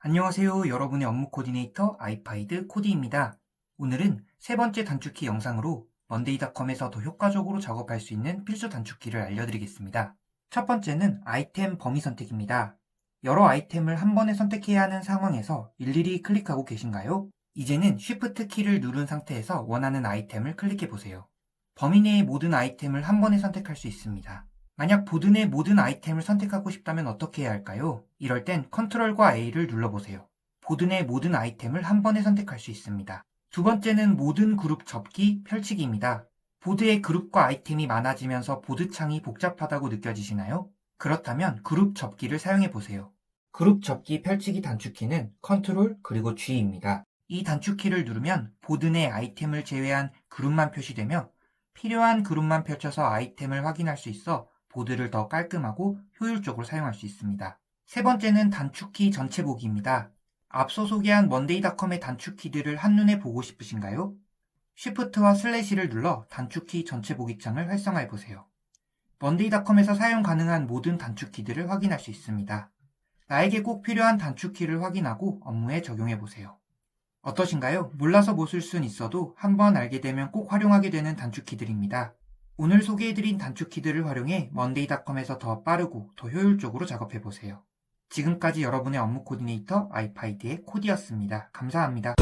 안녕하세요. 여러분의 업무 코디네이터 아이파이드 코디입니다. 오늘은 세 번째 단축키 영상으로 먼데이닷컴에서 더 효과적으로 작업할 수 있는 필수 단축키를 알려드리겠습니다. 첫 번째는 아이템 범위 선택입니다. 여러 아이템을 한 번에 선택해야 하는 상황에서 일일이 클릭하고 계신가요? 이제는 Shift 키를 누른 상태에서 원하는 아이템을 클릭해 보세요. 범위 내의 모든 아이템을 한 번에 선택할 수 있습니다. 만약 보드 내 모든 아이템을 선택하고 싶다면 어떻게 해야 할까요? 이럴 땐 컨트롤과 A를 눌러보세요. 보드 내 모든 아이템을 한 번에 선택할 수 있습니다. 두 번째는 모든 그룹 접기, 펼치기입니다. 보드에 그룹과 아이템이 많아지면서 보드 창이 복잡하다고 느껴지시나요? 그렇다면 그룹 접기를 사용해 보세요. 그룹 접기 펼치기 단축키는 컨트롤 그리고 G입니다. 이 단축키를 누르면 보드 내 아이템을 제외한 그룹만 표시되며 필요한 그룹만 펼쳐서 아이템을 확인할 수 있어 보드를 더 깔끔하고 효율적으로 사용할 수 있습니다. 세 번째는 단축키 전체 보기입니다. 앞서 소개한 먼데이닷컴의 단축키들을 한눈에 보고 싶으신가요? Shift와 슬래시를 눌러 단축키 전체 보기 창을 활성화해 보세요. 먼데이닷컴에서 사용 가능한 모든 단축키들을 확인할 수 있습니다. 나에게 꼭 필요한 단축키를 확인하고 업무에 적용해 보세요. 어떠신가요? 몰라서 못 쓸 순 있어도 한번 알게 되면 꼭 활용하게 되는 단축키들입니다. 오늘 소개해드린 단축 키들을 활용해 먼데이닷컴에서 더 빠르고 더 효율적으로 작업해보세요. 지금까지 여러분의 업무 코디네이터 아이파이드의 코디였습니다. 감사합니다.